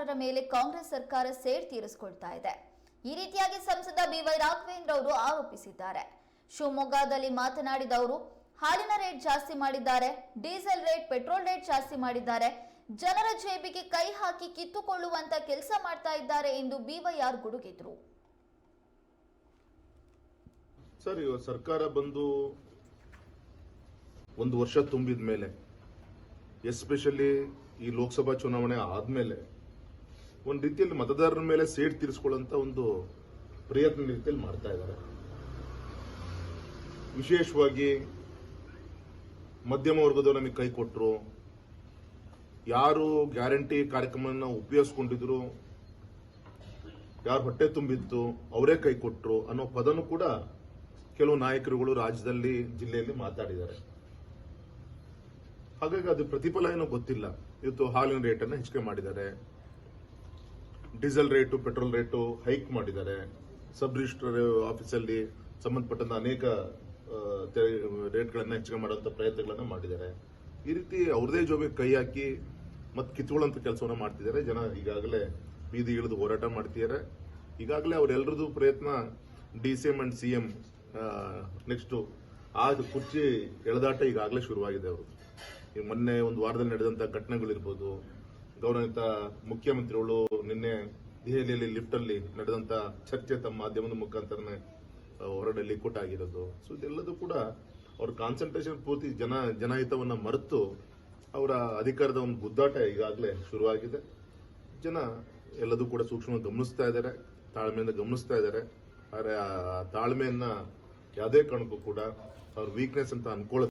ಮತದಾರರ ಮೇಲೆ ಕಾಂಗ್ರೆಸ್ ಸರ್ಕಾರ ಸೇಡ್ ತೀರಿಸಿಕೊಳ್ತಾ ಇದೆ. ಈ ರೀತಿಯಾಗಿ ಸಂಸದ ಬಿವೈ ರಾಘವೇಂದ್ರ ಅವರು ಆರೋಪಿಸಿದ್ದಾರೆ. ಶಿವಮೊಗ್ಗದಲ್ಲಿ ಮಾತನಾಡಿದ ಅವರು, ಹಾಲಿನ ರೇಟ್ ಜಾಸ್ತಿ ಮಾಡಿದ್ದಾರೆ, ಡೀಸೆಲ್ ರೇಟ್, ಪೆಟ್ರೋಲ್ ರೇಟ್ ಜಾಸ್ತಿ ಮಾಡಿದ್ದಾರೆ, ಜನರ ಜೇಬಿಗೆ ಕೈ ಹಾಕಿ ಕಿತ್ತುಕೊಳ್ಳುವಂತ ಕೆಲಸ ಮಾಡ್ತಾ ಇದ್ದಾರೆ ಎಂದು ಬಿವೈಆರ್ ಗುಡುಗಿದ್ರು. ಸರ್ ಸರ್ಕಾರ ಬಂದು ಒಂದು ವರ್ಷ ತುಂಬಿದ ಮೇಲೆ ಎಸ್ಪೆಷಲಿ ಈ ಲೋಕಸಭಾ ಚುನಾವಣೆ ಆದ್ಮೇಲೆ ಒಂದು ರೀತಿಯಲ್ಲಿ ಮತದಾರರ ಮೇಲೆ ಸೇಡ್ ತೀರಿಸ್ಕೊಳ್ಳುವಂತ ಒಂದು ಪ್ರಯತ್ನ ರೀತಿಯಲ್ಲಿ ಮಾಡ್ತಾ ಇದ್ದಾರೆ. ವಿಶೇಷವಾಗಿ ಮಧ್ಯಮ ವರ್ಗದವರು ನಮಗೆ ಕೈ ಕೊಟ್ಟರು ಯಾರು ಗ್ಯಾರಂಟಿ ಕಾರ್ಯಕ್ರಮವನ್ನು ಉಪಯೋಗಿಸ್ಕೊಂಡಿದ್ರು, ಯಾರು ಹೊಟ್ಟೆ ತುಂಬಿತ್ತು, ಅವರೇ ಕೈ ಕೊಟ್ಟರು ಅನ್ನೋ ಪದನು ಕೂಡ ಕೆಲವು ನಾಯಕರುಗಳು ರಾಜ್ಯದಲ್ಲಿ, ಜಿಲ್ಲೆಯಲ್ಲಿ ಮಾತಾಡಿದ್ದಾರೆ. ಹಾಗಾಗಿ ಅದು ಪ್ರತಿಫಲ ಏನೋ ಗೊತ್ತಿಲ್ಲ. ಇವತ್ತು ಹಾಲಿನ ರೇಟನ್ನು ಹೆಚ್ಚಿಗೆ ಮಾಡಿದ್ದಾರೆ. Diesel rate, petrol rate hike ಮಾಡಿದ್ದಾರೆ. ಸಬ್ ರಿಜಿಸ್ಟರ್ ಆಫೀಸಲ್ಲಿ ಸಂಬಂಧಪಟ್ಟಂತ ಅನೇಕ ರೇಟ್ಗಳನ್ನು ಹೆಚ್ಚಿಗೆ ಮಾಡುವಂತ ಪ್ರಯತ್ನಗಳನ್ನು ಮಾಡಿದ್ದಾರೆ. ಈ ರೀತಿ ಅವ್ರದೇ ಜೋಬಿಗೆ ಕೈ ಹಾಕಿ ಮತ್ತೆ ಕಿತ್ಕೊಳ್ಳುವಂತ ಕೆಲಸವನ್ನು ಮಾಡ್ತಿದ್ದಾರೆ. ಜನ ಈಗಾಗಲೇ ಬೀದಿ ಇಳಿದು ಹೋರಾಟ ಮಾಡ್ತಿದ್ದಾರೆ. ಈಗಾಗಲೇ ಅವರೆಲ್ಲರದು ಪ್ರಯತ್ನ D C M and C M next ಆ ಕುರ್ಚಿ ಎಳೆದಾಟ ಈಗಾಗಲೇ ಶುರುವಾಗಿದೆ ಅವರು ಮೊನ್ನೆ ಒಂದು ವಾರದಲ್ಲಿ ನಡೆದಂಥ ಘಟನೆಗಳಿರ್ಬೋದು ಗೌರವಿತ ಮುಖ್ಯಮಂತ್ರಿಗಳು ನಿನ್ನೆ ದೆಹಲಿಯಲ್ಲಿ ಲಿಫ್ಟ್ ಅಲ್ಲಿ ನಡೆದಂತ ಚರ್ಚೆ ತಮ್ಮ ಮಾಧ್ಯಮದ ಮುಖಾಂತರನೇ ಹೊರಡಲ್ಲಿ ಲಿಕ್ವಿಟ್ ಆಗಿರೋದು. ಸೊ ಇದೆಲ್ಲದೂ ಕೂಡ ಅವ್ರ ಕಾನ್ಸಂಟ್ರೇಷನ್ ಪೂರ್ತಿ ಜನ, ಜನಹಿತವನ್ನ ಮರೆತು ಅವರ ಅಧಿಕಾರದ ಒಂದು ಗುದ್ದಾಟ ಈಗಾಗಲೇ ಶುರುವಾಗಿದೆ. ಜನ ಎಲ್ಲದೂ ಕೂಡ ಸೂಕ್ಷ್ಮ ಗಮನಿಸ್ತಾ ಇದ್ದಾರೆ, ತಾಳ್ಮೆಯಿಂದ ಗಮನಿಸ್ತಾ ಇದ್ದಾರೆ. ಆದರೆ ಆ ತಾಳ್ಮೆಯನ್ನ ಯಾವುದೇ ಕಾರಣಕ್ಕೂ ಕೂಡ ಅವ್ರ ವೀಕ್ನೆಸ್ ಅಂತ ಅನ್ಕೊಳ್ಳೋ